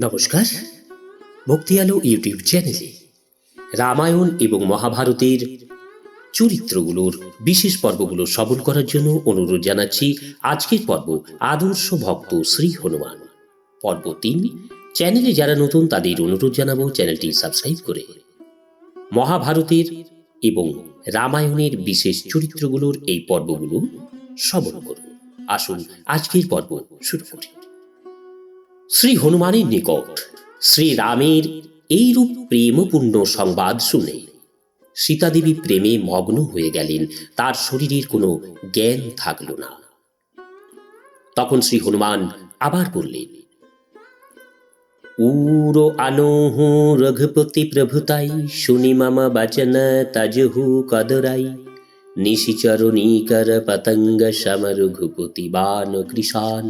নমস্কার। ভক্তি আলো ইউটিউব চ্যানেলে রামায়ণ এবং মহাভারতের চরিত্রগুলোর বিশেষ পর্বগুলো শ্রবণ করার জন্য অনুরোধ জানাচ্ছি আজকের পর্ব আদর্শ ভক্ত শ্রী হনুমান। পর্ব তিন, চ্যানেলে যারা নতুন তাদের অনুরোধ জানাব চ্যানেলটি সাবস্ক্রাইব করে। মহাভারতের এবং রামায়ণের বিশেষ চরিত্রগুলোর এই পর্বগুলো শ্রবণ করুন। আসুন আজকের পর্ব শুরু করি। শ্রী হনুমানের নিকট শ্রী রামের এইরূপ প্রেমপূর্ণ সংবাদ শুনে সীতাদেবী প্রেমে মগ্ন হয়ে গেলেন, তার শরীরের কোনো জ্ঞান থাকল না। তখন শ্রী হনুমান আবার বললেন, উরো আনোহ রঘুপতি প্রভুতাই, শুনি মামা বাচন তাজহু কদরাই। নিশিচরণীকর পতঙ্গ সম রঘুপতি বান কৃষান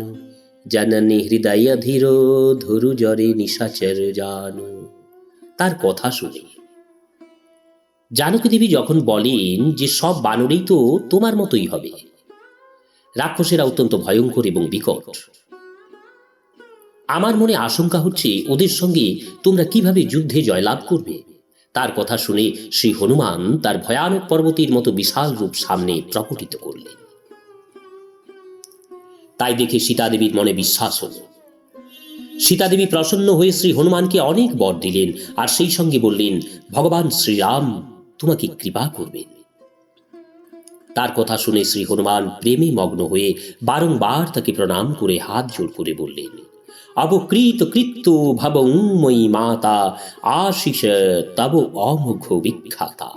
জননী হৃদয় ধীর ধরু জরে নিশাচর জানো। তার কথা শুনে। জানকী দেবী যখন বলেন যে সব বানরেই তো তোমার মতোই হবে, রাক্ষসেরা অত্যন্ত ভয়ঙ্কর এবং বিকট। আমার মনে আশঙ্কা হচ্ছে ওদের সঙ্গে তোমরা কীভাবে যুদ্ধে জয়লাভ করবে? তার কথা শুনে শ্রী হনুমান তার ভয়ানক পর্বতের মতো বিশাল রূপ সামনে প্রকটিত করলেন। তাই দেখে সীতাদেবীর মনে বিশ্বাস হল। সীতাদেবী প্রসন্ন হয়ে শ্রী হনুমানকে অনেক বর দিলেন আর সেই সঙ্গে বললেন, ভগবান শ্রীরাম, তোমাকে কৃপা করবেন। তার কথা শুনে শ্রী হনুমান প্রেমে মগ্ন হয়ে বারংবার তাকে প্রণাম করে হাত জোড় করে বললেন, অবকৃত কৃত্য ভব উন্ময়ী মাতা আশিস তব অমোঘ বিখ্যাতা।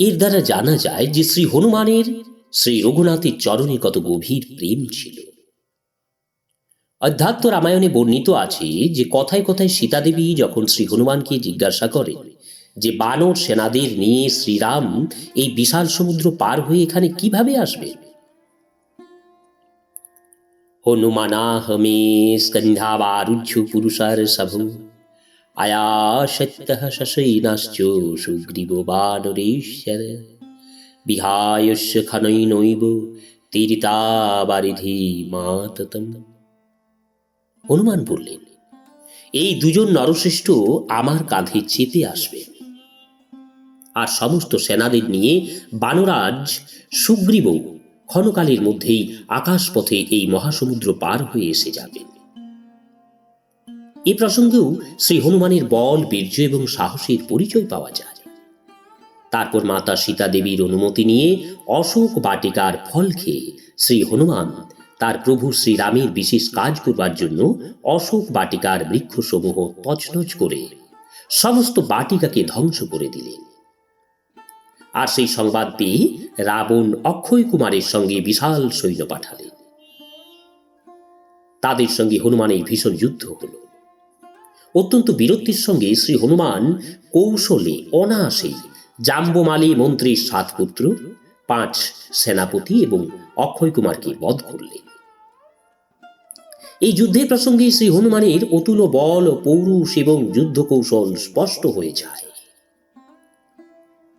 এর দ্বারা জানা যায় যে শ্রী হনুমানের শ্রী রঘুনাথের চরণে কত গভীর প্রেম ছিল। অধ্যাত্ম রামায়ণে বর্ণিত আছে যে কথায় কথায় সীতাদেবী যখন শ্রী হনুমানকে জিজ্ঞাসা করেন যে, বানর সেনাদের নিয়ে শ্রীরাম এই বিশাল সমুদ্র পার হয়ে এখানে কীভাবে আসবে? হনুমানা হমে স্কন্ধাবারুহ্য পুরুষার সভু। আয়াসত্য শশৈনাশ্চ সুগ্রীব বানরেশ্বর বিহায়স্য খনৈনৈব তীরিতাবারিধি মাততম। হনুমান বললেন, এই দুজন নরশ্রেষ্ঠ আমার কাঁধে চেপে আসবে। আর সমস্ত সেনাদের নিয়ে বানরাজ, সুগ্রীব ক্ষণকালের মধ্যেই আকাশপথে এই মহাসমুদ্র পার হয়ে এসে যাবে। এ প্রসঙ্গেও শ্রী হনুমানের বল, বীর্য এবং সাহসের পরিচয় পাওয়া যায়। তারপর মাতা সীতা দেবীর অনুমতি নিয়ে অশোক বাটিকার ফল খেয়ে শ্রী হনুমান, তার প্রভু শ্রীরামের বিশেষ কাজ করবার জন্য অশোক বাটিকার বৃক্ষসমূহ তছনছ করে সমস্ত বাটিকাকে ধ্বংস করে দিলেন। আর সেই সংবাদ পেয়ে রাবণ অক্ষয় কুমারের সঙ্গে বিশাল সৈন্য পাঠালেন। তাদের সঙ্গে হনুমানের ভীষণ যুদ্ধ হল। অত্যন্ত বীরত্বের সঙ্গে শ্রী হনুমান কৌশলে অনায়াসেই জাম্বমালী মন্ত্রীর সাত পুত্র, পাঁচ সেনাপতি এবং অক্ষয় কুমারকে বধ করলেন। এই যুদ্ধের প্রসঙ্গে শ্রী হনুমানের অতুল বল, পৌরুষ এবং যুদ্ধ কৌশল স্পষ্ট হয়ে যায়।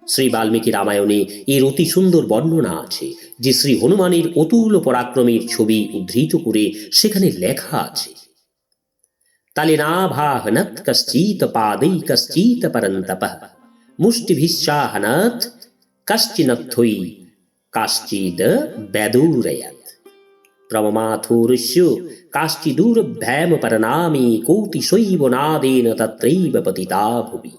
শ্রী বাল্মীকি রামায়ণে এর অতি সুন্দর বর্ণনা আছে যে শ্রী হনুমানের অতুল পরাক্রমের ছবি উদ্ধৃত করে সেখানে লেখা আছে, তালে না ভাহনত কশ্চিত পাদৈ কশ্চিত পরন্তপ মুষ্টিভিশ্চাহনত কশ্চিনথৈ কাশ্চিদ বেদূরয়ত প্রমমাথুরস্য কাশ্চিদূরভ্যাম পরনামে কৌতিশৈব নাদেন তত্রৈব পতিতা ভুবি।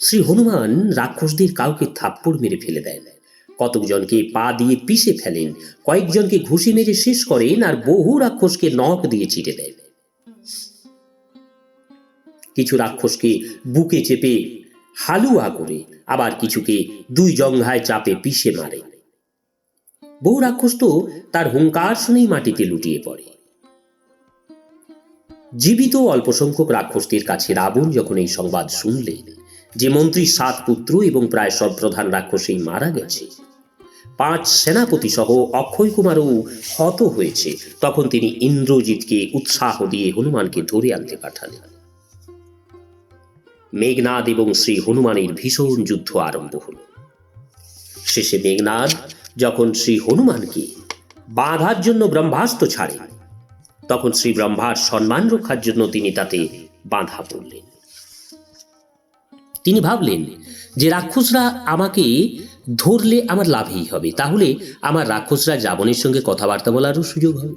শ্রী হনুমান রাক্ষসদের কাউকে থাপ্পড় মেরে ফেলে দেন। কতকজনকে পা দিয়ে পিষে ফেলেন, কয়েকজনকে ঘুষি মেরে শেষ করেন আর বহু রাক্ষসকে নখ দিয়ে চিটে দেন। কিছু রাক্ষসকে বুকে চেপে হালুয়া করে, আবার কিছুকে দুই জঙ্ঘায় চাপে পিষে মারে। বহু রাক্ষস তো তার হুঙ্কার শুনেই মাটিতে লুটিয়ে পড়ে। জীবিত অল্প সংখ্যক রাক্ষসদের কাছে রাবণ যখন এই সংবাদ শুনলেন যে মন্ত্রীর সাত পুত্র এবং প্রায় সব প্রধান রাক্ষসেই মারা গেছে, পাঁচ সেনাপতি সহ অক্ষয় কুমারও হত হয়েছে, তখন তিনি ইন্দ্রজিৎকে উৎসাহ দিয়ে হনুমানকে ধরে আনতে পাঠালেন। মেঘনাদ এবং শ্রী হনুমানের ভীষণ যুদ্ধ আরম্ভ হল। শেষে মেঘনাদ যখন শ্রী হনুমানকে বাঁধার জন্য ব্রহ্মাস্ত্র ছাড়েন তখন শ্রী ব্রহ্মার সম্মান রক্ষার জন্য তিনি তাতে বাঁধা পড়লেন। তিনি ভাবলেন যে রাক্ষসরা আমাকে ধরলে আমার লাভই হবে, তাহলে আমার রাক্ষসরা রাবণের সঙ্গে কথাবার্তা বলারও সুযোগ হবে।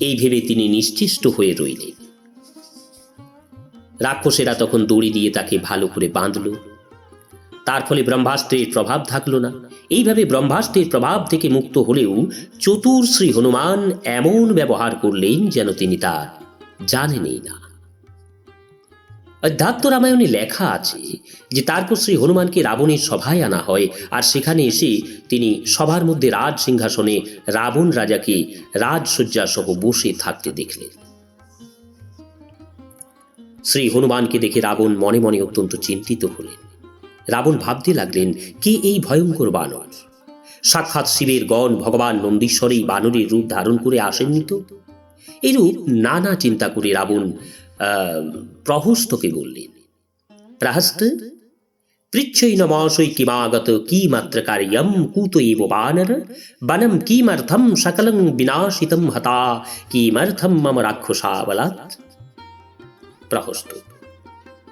এই ভেবে তিনি নিশ্চিষ্ট হয়ে রইলেন। রাক্ষসেরা তখন দড়ি দিয়ে তাকে ভালো করে বাঁধল। তার ফলে ব্রহ্মাস্ত্রের প্রভাব থাকল না। এইভাবে ব্রহ্মাস্ত্রের প্রভাব থেকে মুক্ত হলেও চতুর শ্রী হনুমান এমন ব্যবহার করলেন যেন তিনি তা জানেনই না। অধ্যাত্ম রামায়ণে লেখা আছে যে, তারপর শ্রী হনুমানকে রাবণের সভায় আনা হয় আর সেখানে এসে তিনি সভার মধ্যে রাজ সিংহাসনে রাবণ রাজাকে রাজসজ্জা সহ বসে থাকতে দেখলেন। শ্রী হনুমানকে দেখে রাবণ মনে মনে অত্যন্ত চিন্তিত হলেন। রাবণ ভাবতে লাগলেন, কে এই ভয়ঙ্কর বানর? সাক্ষাৎ শিবের গণ ভগবান নন্দীশ্বরেই বানরের রূপ ধারণ করে আসেননি তো? এরূপ নানা চিন্তা করে রাবণ প্রহস্তকে বললেন, প্রহস্ত, পৃচ্ছৈ নমাশৈ কিমাগত কিমাত্র কার্যম কুত এব বানর, বনম কিমর্থম সকলং বিনাশিতম হতা, কিমর্থম মম রাক্ষসাবলাৎ। প্রহস্ত।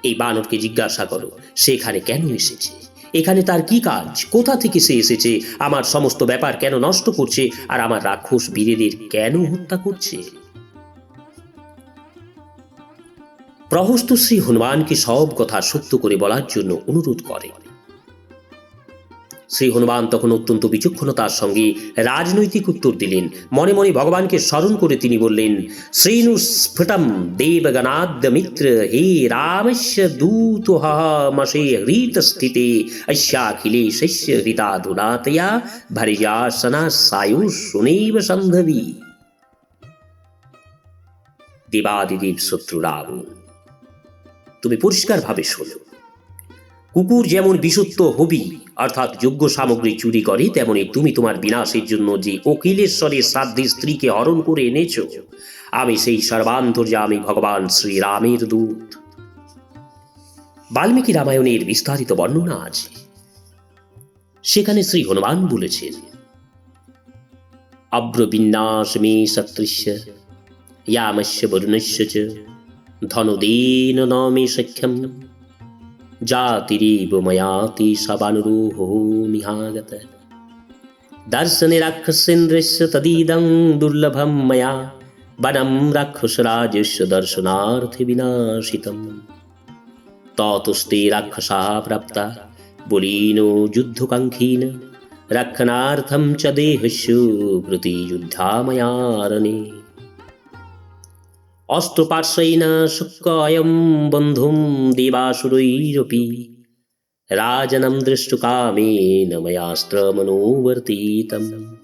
এই বানরকে জিজ্ঞাসা করো সে এখানে কেন এসেছে? এখানে তার কি কাজ? কোথা থেকে সে এসেছে? আমার সমস্ত ব্যাপার কেন নষ্ট করছে? আর আমার রাক্ষস বীরেদের কেন হত্যা করছে? প্রহস্ত শ্রী হনুমানকে সব কথা সত্য করে বলার জন্য অনুরোধ করে। শ্রী হনুমান তখন অত্যন্ত বিচক্ষণতার সঙ্গে রাজনৈতিক উত্তর দিলেন। মনে মনে ভগবানকে স্মরণ করে তিনি বললেন শ্রীনুস্ফুটম দেবগণাদ্য মিত্র হে রামস্য দূত মশে হৃত স্থিতে শস্য হৃতাধুনাতয়া ভরিজাসনা সায়ুষ সুনৈব সন্ধবী। দেবাদিদেব শত্রু তুমি পরিষ্কারভাবে শোনো। কুকুর যেমন বিশুদ্ধ হবি অর্থাৎ যোগ্য সামগ্রী চুরি করে, তেমনি তুমি তোমার বিনাশের জন্য যে অখিলেশ্বরের শ্রাদ্ধে স্ত্রীকে হরণ করে এনেছ, আমি সেই সর্বান্তর্যামী ভগবান শ্রীরামের দূত। বাল্মীকি রামায়ণের বিস্তারিত বর্ণনা আছে। সেখানে শ্রী হনুমান বলেছেন অব্রবিন্যাসমে সদৃশ্য ইয়ামস্য বরুণস্য চ, ধনুদীন নমে সক্ষম জাতিরিব ময়াতি সবানুরূহমিহাগত দর্শনে রাক্ষসেন্দ্রস্য তদিদং দুর্লভম ময়া বনম রাক্ষসরাজস্য দর্শনার্থ বিনাশিতম ততস্তে রাক্ষসা প্রাপ্তা বলীনো যুদ্ধকাঙ্ক্ষীন রক্ষণার্থম চ দেহস্য প্রতিযুদ্ধা ময়ারণে অষ্টপার্শ্বৈনা শুক্কয়ম বন্ধুম দেবাসুরৈরপি। রাজনম দৃষ্টুকামেন ময়াস্ত্র মনোবর্তিতম।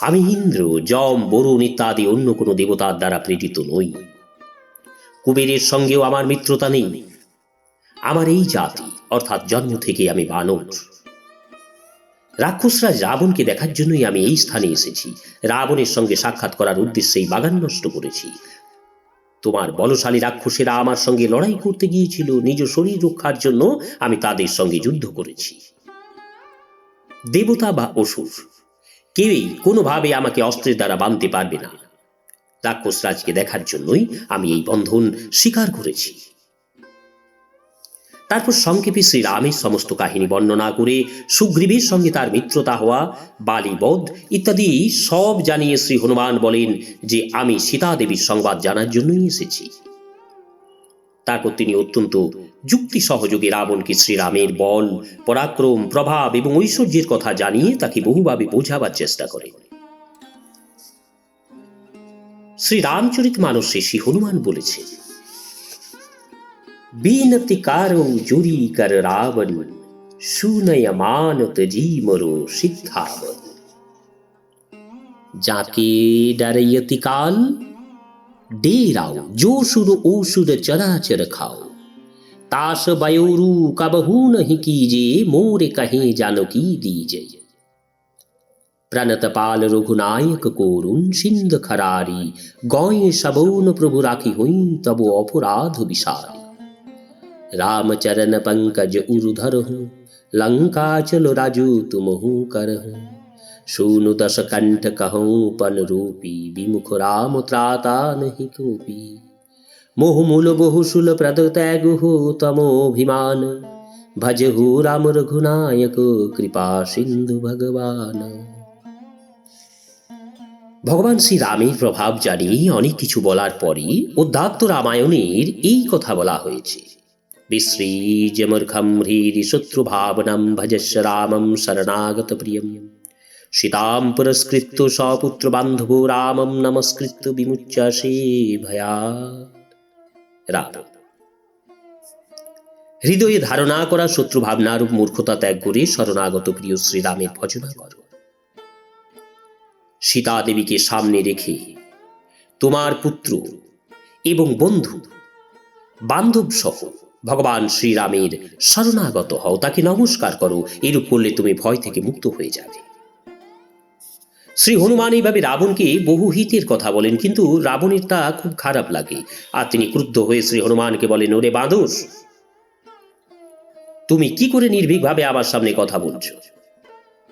আমি ইন্দ্র, যম বরুণ ইত্যাদি অন্য কোনো দেবতার দ্বারা প্রেরিত নই। কুবেরের সঙ্গেও আমার মিত্রতা নেই। আমার এই জাতি, অর্থাৎ জন্ম থেকে আমি বানর। রাক্ষসরা রাবণকে দেখার জন্যই আমি এই স্থানে এসেছি। রাবণের সঙ্গে সাক্ষাৎ করার উদ্দেশ্যেই বাগান নষ্ট করেছি। তোমার বলশালী রাক্ষসেরা আমার সঙ্গে লড়াই করতে গিয়েছিল। নিজ শরীর রক্ষার জন্য আমি তাদের সঙ্গে যুদ্ধ করেছি। দেবতা বা অসুর, কেউই কোনোভাবে আমাকে অস্ত্রের দ্বারা বাঁধতে পারবে না। রাক্ষসরাজকে দেখার জন্যই আমি এই বন্ধন স্বীকার করেছি। তারপর সংক্ষেপে শ্রীরামের সমস্ত কাহিনী বর্ণনা করে সুগ্রীবের সঙ্গে তার মিত্রতা হওয়া বালিবধ ইত্যাদি সব জানিয়ে শ্রী হনুমান বলেন যে আমি সীতা দেবীর সংবাদ জানার জন্যই এসেছি। তারপর তিনি অত্যন্ত যুক্তি সহযোগে রাবণকে শ্রীরামের বল, পরাক্রম, প্রভাব এবং ঐশ্বর্যের কথা জানিয়ে তাকে বহুভাবে বোঝাবার চেষ্টা করেন। শ্রী রামচরিত মানসে শ্রী হনুমান বলেছেন বিনতি કારું જુરી কর রাবণ সুনয় মানত জীমর যাকে ডারাইয়তি কাল, ডেরাও জোসুর ঔসুর চরাচর খাও। তাস বায়োরু কাবহু নহি কিজে মোরে কহে জানো কি দিজে প্রণতপাল রঘুনায়ক করুণ সিন্ধ খরারি, গয়ে সবৌন প্রভু রাখি হইন তব অপরাধ বিশারী। रामचरण पंकज उरुधर हूँ लंका चलो राजू तुम हूँ कर सुनु दस कंठ कहूँ पन रूपी विमुख राम त्राता नहीं कोपी मोह मूल बहुशूल प्रद त्यागु तमोभिमान भजहु राम रघुनायक कृपा सिंधु भगवान ভগবান শ্রী রামের প্রভাব জানি অনেক কিছু বলার পরই উদ্ধাত্ত রামায়ণের এই কথা বলা হয়েছে বিসৃজমূর্খম হৃদি শত্রু ভাবনম ভজস্য রামম শরণাগত প্রিয়ম সীতাম পুরস্কৃত্য সপুত্র বান্ধব রামম নমস্কৃত্য বিমুচ্চাসে ভয়া রাম হৃদয়ে ধারণা করা শত্রু ভাবনারূপ মূর্খতা ত্যাগ করে শরণাগত প্রিয় শ্রীরামের ভজনা করো সীতা দেবীকে সামনে রেখে তোমার পুত্র এবং বন্ধু বান্ধব সহ ভগবান শ্রীরামের শরণাগত হও, তাকে নমস্কার করো, এরূপ করলে তুমি ভয় থেকে মুক্ত হয়ে যাবে। শ্রী হনুমান এইভাবে রাবণকে বহু হিতের কথা বলেন, কিন্তু রাবণের তা খুব খারাপ লাগে। আর তিনি ক্রুদ্ধ হয়ে শ্রী হনুমানকে বলেন, ওরে বাঁদর, তুমি কি করে নির্ভীকভাবে আমার সামনে কথা বলছো?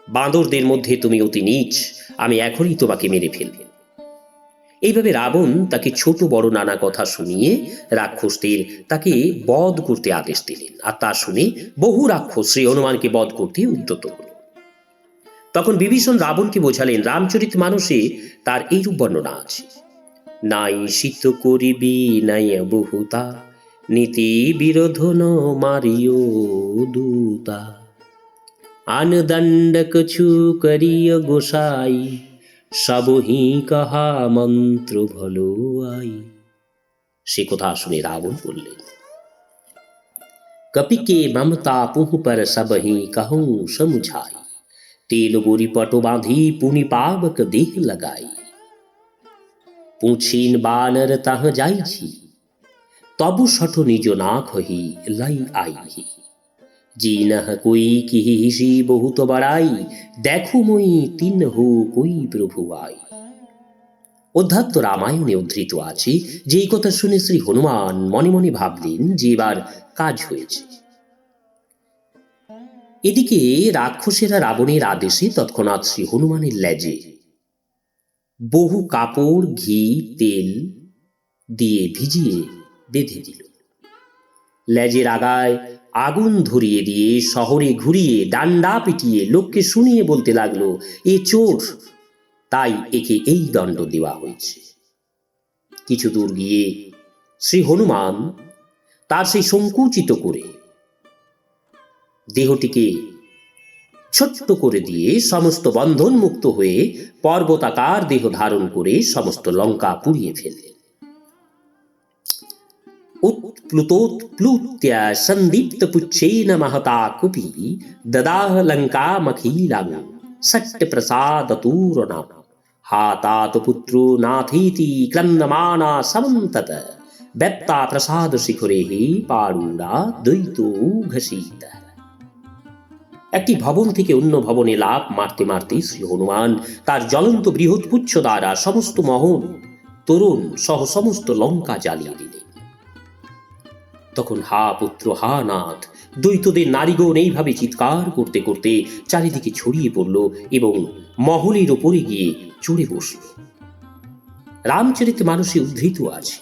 বাঁদরদের মধ্যে তুমি অতি নীচ, আমি এখনই তোমাকে মেরে ফেলব। এইভাবে রাবণ তাকে ছোট বড় নানা কথা শুনিয়ে রাক্ষসদের তাকে বধ করতে আদেশ দিলেন। আর তা শুনে বহু রাক্ষস শ্রী হনুমানকে বধ করতে উদ্যত হল। তখন বিভীষণ রাবণকে বোঝালেন, রামচরিত মানুষে, তার এইরূপ বর্ণনা আছে। নাই শীত করিবি, নাই বহুতা নীতি বিরোধন মারিও দূতা। আন দণ্ড কছু করিয় গোসাই সাবহি কাহা মন্ত্র ভলো আই। সে কথা শুনে রাবণ বললেন, কপিকে মমতা পুহ পর সবহি কহু সমুঝাই। তেল গোরি পটো বাঁধি পুনি পাবক দেহ লগাই। পুছিন বানর তাহ যাইছি, তবু সঠ নিজ না খহি লাই আইহি। জিনহ কই কিহি হিসি বহুত বাড়াই, দেখো মই তিন হো কই প্রভু আই। অধ্যাত্ম রামায়ণে উদ্ধৃত আছে যে এই কথা শুনে শ্রী হনুমান মনে মনে ভাবলেন যে এবার কাজ হয়েছে। এদিকে রাক্ষসেরা রাবণের আদেশে তৎক্ষণাৎ শ্রী হনুমানের লেজে বহু কাপড়, ঘি, তেল দিয়ে ভিজিয়ে বেঁধে দিল। লেজের আগায় আগুন ধরিয়ে দিয়ে শহরে ঘুরিয়ে, ডান্ডা পিটিয়ে লোককে শুনিয়ে বলতে লাগল, এ চোর! তাই একে এই দণ্ড দেওয়া হয়েছে। কিছু দূর গিয়ে শ্রী হনুমান তার সেই সংকুচিত করে দেহটিকে ছোট্ট করে দিয়ে সমস্ত বন্ধন মুক্ত হয়ে পর্বতাকার দেহ ধারণ করে সমস্ত লঙ্কা পুড়িয়ে ফেললেন। उत्प्लुतोत्प्लुत्य सन्दीप्तपुच्छेन महता कुपि ददाह लङ्कामखीलां सट्टप्रसादतूरणा हातात पुत्रो नाथीति क्रन्दमाना समन्तत ব্যপ্তা প্রসাদ শিখরে হি পারুড়া দ্বৈত ঘসিত একটি ভবন থেকে অন্য ভবনে লাভ মারতে মারতে শ্রী হনুমান তার জ্বলন্ত বৃহৎ পুচ্ছ দ্বারা সমস্ত মহল তরুণ সহ সমস্ত লঙ্কা জ্বালিয়ে দিলেন তখন হা পুত্র, হা নাথ। দ্বৈতদের নারীগণ এইভাবে চিৎকার করতে করতে চারিদিকে ছড়িয়ে পড়ল এবং মহলের ওপরে গিয়ে চড়ে বসল। রামচরিত মানুষে উদ্ধৃত আছে।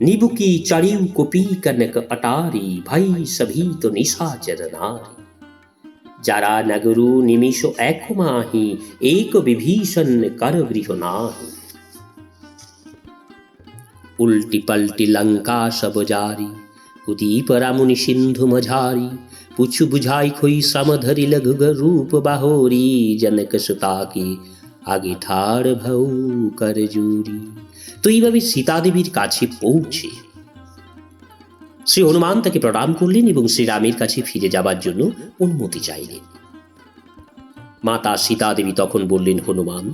নিবুকি চারিউ কপি কনক অটারি ভাই সভি তো নিশাচর নারী। যারা নগরু নিমিষ এক মাহি, এক বিভীষণ কর গৃহ নাহি। উল্টি পাল্টি লঙ্কা সব জারি উদীপ রামুনি সিন্ধু মঝারি পুছু বুঝাই খই সমধরি লঘু রূপ বাহোরি জনক সুতাকে আগে ঠাড় ভৌ কর জুরি তো এইভাবে সীতাদেবীর কাছে পৌঁছে শ্রী হনুমান তাকে প্রণাম করলেন এবং শ্রীরামের কাছে ফিরে যাবার জন্য অনুমতি চাইলেন মাতা সীতাদেবী তখন বললেন হনুমান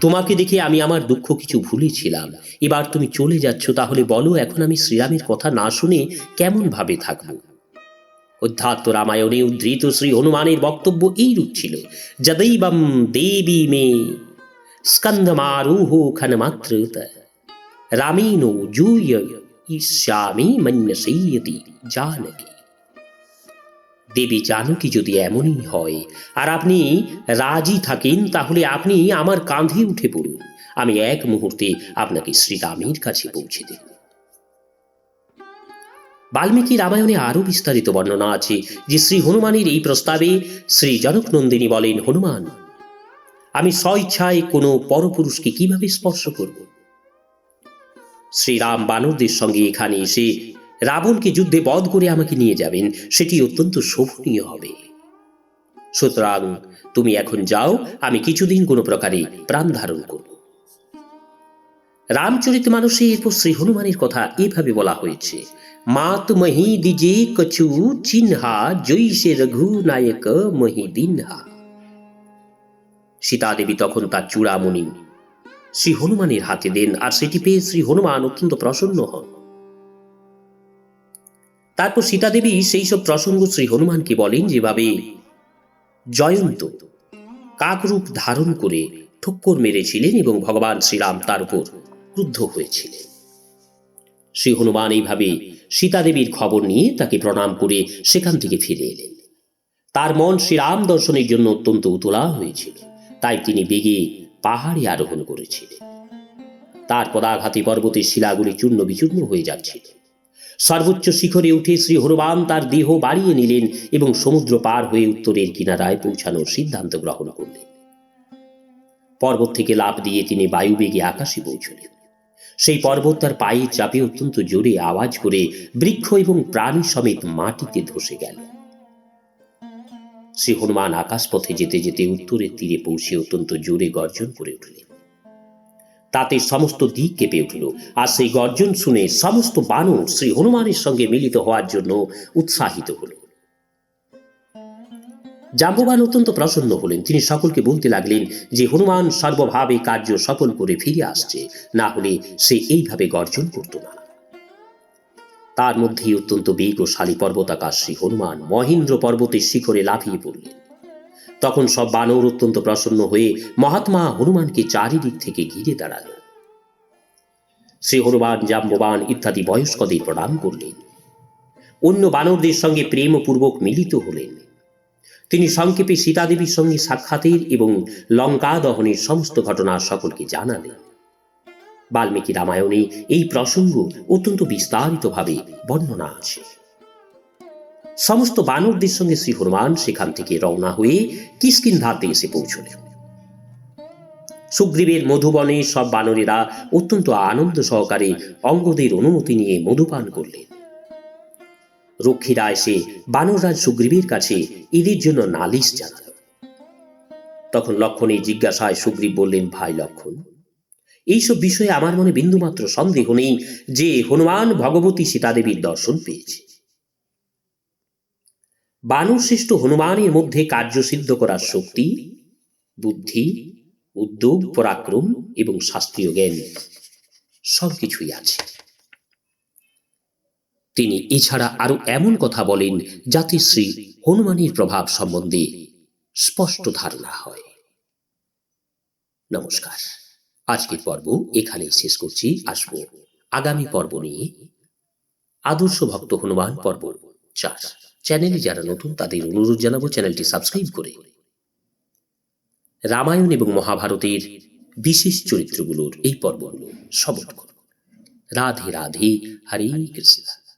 তোমাকে দেখে আমি আমার দুঃখ কিছু ভুলেছিলাম। এবার তুমি চলে যাচ্ছ, তাহলে বলো, এখন আমি শ্রীরামের কথা না শুনে কেমন ভাবে থাকব? অধ্যাত্ম রামায়ণে উদ্ধৃত শ্রী হনুমানের বক্তব্য এইরূপ ছিল, যদৈবম দেবী মে স্কন্দমারোহ খনমাত্রত রামেণ জূয় ঈশামি মন্যসেয়তি জানকী। দেবী জানকী যদি এমনই হয়, আর আপনি রাজি থাকেন, তাহলে আপনি আমার কাঁধে উঠে পড়ুন। আমি এক মুহূর্তে আপনাকে শ্রীরামের কাছে পৌঁছে দেব। বাল্মীকি রামায়ণে আরও বিস্তারিত বর্ণনা আছে, যে শ্রী হনুমানের এই প্রস্তাবে শ্রী জনক নন্দিনী বলেন, হনুমান, আমি স্বইচ্ছায় কোনো পরপুরুষকে কীভাবে স্পর্শ করব? শ্রীরাম বানরদের সঙ্গে এখানে এসে রাবণকে যুদ্ধে বধ করে আমাকে নিয়ে যাবেন, সেটি অত্যন্ত শোভনীয় হবে। সুতরাং তুমি এখন যাও, আমি কিছুদিন কোনো প্রকারে প্রাণ ধারণ করব। রামচরিত মানুষে এরপর শ্রী হনুমানের কথা এভাবে বলা হয়েছে, মাত মহি দিজে কচু চিহ্না জৈসে রঘু নায়ক মহি দিনহা সীতা দেবী তখন তার চূড়ামণি। শ্রী হনুমানের হাতে দেন, আর সেটি পেয়ে শ্রী হনুমান অত্যন্ত প্রসন্ন হন। তারপর সীতা দেবী সেই সব প্রসঙ্গ শ্রী হনুমানকে বলেন যেভাবে, জয়ন্ত, কাকরূপ ধারণ করে ঠক্কর মেরেছিলেন এবং ভগবান শ্রীরাম তার উপর ক্রুদ্ধ হয়েছিলেন। শ্রী হনুমান এইভাবে সীতা দেবীর খবর নিয়ে তাকে প্রণাম করে সেখান থেকে ফিরে এলেন। তার মন শ্রীরাম দর্শনের জন্য অত্যন্ত উতলা হয়েছিল, তাই তিনি বেগে পাহাড়ে আরোহণ করেছিলেন। তার পদাঘাতে পর্বতের শিলাগুলি চূর্ণ বিচূর্ণ হয়ে যাচ্ছিল। সর্বোচ্চ শিখরে উঠে শ্রী হনুমান তার দেহ বাড়িয়ে নিলেন এবং সমুদ্র পার হয়ে উত্তরের কিনারায় পৌঁছানোর সিদ্ধান্ত গ্রহণ করলেন। পর্বত থেকে লাভ দিয়ে তিনি বায়ুবেগে আকাশে পৌঁছলেন। সেই পর্বত তার পায়ে চাপে অত্যন্ত জোরে আওয়াজ করে বৃক্ষ এবং প্রাণী সমেত মাটিতে ধসে গেল। শ্রী হনুমান আকাশপথে যেতে যেতে উত্তরের তীরে পৌঁছে অত্যন্ত জোরে গর্জন করে উঠলেন। তাতে সমস্ত দিক কেঁপে উঠল। আর সেই গর্জন শুনে সমস্ত বানর শ্রী হনুমানের সঙ্গে মিলিত হওয়ার জন্য উৎসাহিত হল। জাম্ববান অত্যন্ত প্রসন্ন হলেন। তিনি সকলকে বলতে লাগলেন যে, হনুমান সর্বভাবে কার্য সফল করে ফিরে আসছে। না হলে সে এইভাবে গর্জন করত না। তার মধ্যেই অত্যন্ত বেগশালী পর্বতাকাশ শ্রী হনুমান মহেন্দ্র পর্বতের শিখরে লাফিয়ে পড়লেন। তখন সব বানর অত্যন্ত প্রসন্ন হয়ে মহাত্মা হনুমানকে চারিদিক থেকে ঘিরে দাঁড়াল। শ্রী হনুমান, জাম্ববান ইত্যাদি বয়স্কদের প্রণাম করলেন। অন্য বানরদের সঙ্গে প্রেমপূর্বক মিলিত হলেন। তিনি সংক্ষেপে সীতাদেবীর সঙ্গে সাক্ষাতের এবং লঙ্কা দহনের সমস্ত ঘটনা সকলকে জানালেন। বাল্মীকি রামায়ণে এই প্রসঙ্গ অত্যন্ত বিস্তারিতভাবে বর্ণনা আছে। সমস্ত বানরদের সঙ্গে শ্রী হনুমান সেখান থেকে রওনা হয়ে কিষ্কিন্ধাতে এসে পৌঁছলেন। সুগ্রীবের মধুবনে সব বানরেরা অত্যন্ত আনন্দ সহকারে অঙ্গদের অনুমতি নিয়ে মধুপান করলেন। রক্ষীরা এসে বানররাজ সুগ্রীবের কাছে এদের জন্য নালিশ জানাল। তখন লক্ষণের জিজ্ঞাসায় সুগ্রীব বললেন, ভাই লক্ষণ, এইসব বিষয়ে আমার মনে বিন্দুমাত্র সন্দেহ নেই যে হনুমান, ভগবতী সীতাদেবীর দর্শন পেয়েছে। বানর শ্রেষ্ঠ হনুমানের মধ্যে কার্য সিদ্ধ করার শক্তি, বুদ্ধি, উদ্যোগ, পরাক্রম এবং শাস্ত্রীয় জ্ঞান সবকিছুই আছে। তিনি এছাড়া আরও এমন কথা বলেন যাতে শ্রী হনুমানের প্রভাব সম্বন্ধে স্পষ্ট ধারণা হয়। নমস্কার। আজকের পর্ব এখানেই শেষ করছি। আসব আগামী পর্ব নিয়ে। আদর্শ ভক্ত হনুমান পর্ব চার। চ্যানেলে যারা নতুন, তাদের অনুরোধ জানাব চ্যানেলটি সাবস্ক্রাইব করে। রামায়ণ এবং মহাভারতের বিশেষ চরিত্রগুলোর এই পর্বগুলো শ্রবণ করুন রাধে রাধে, হরে কৃষ্ণ।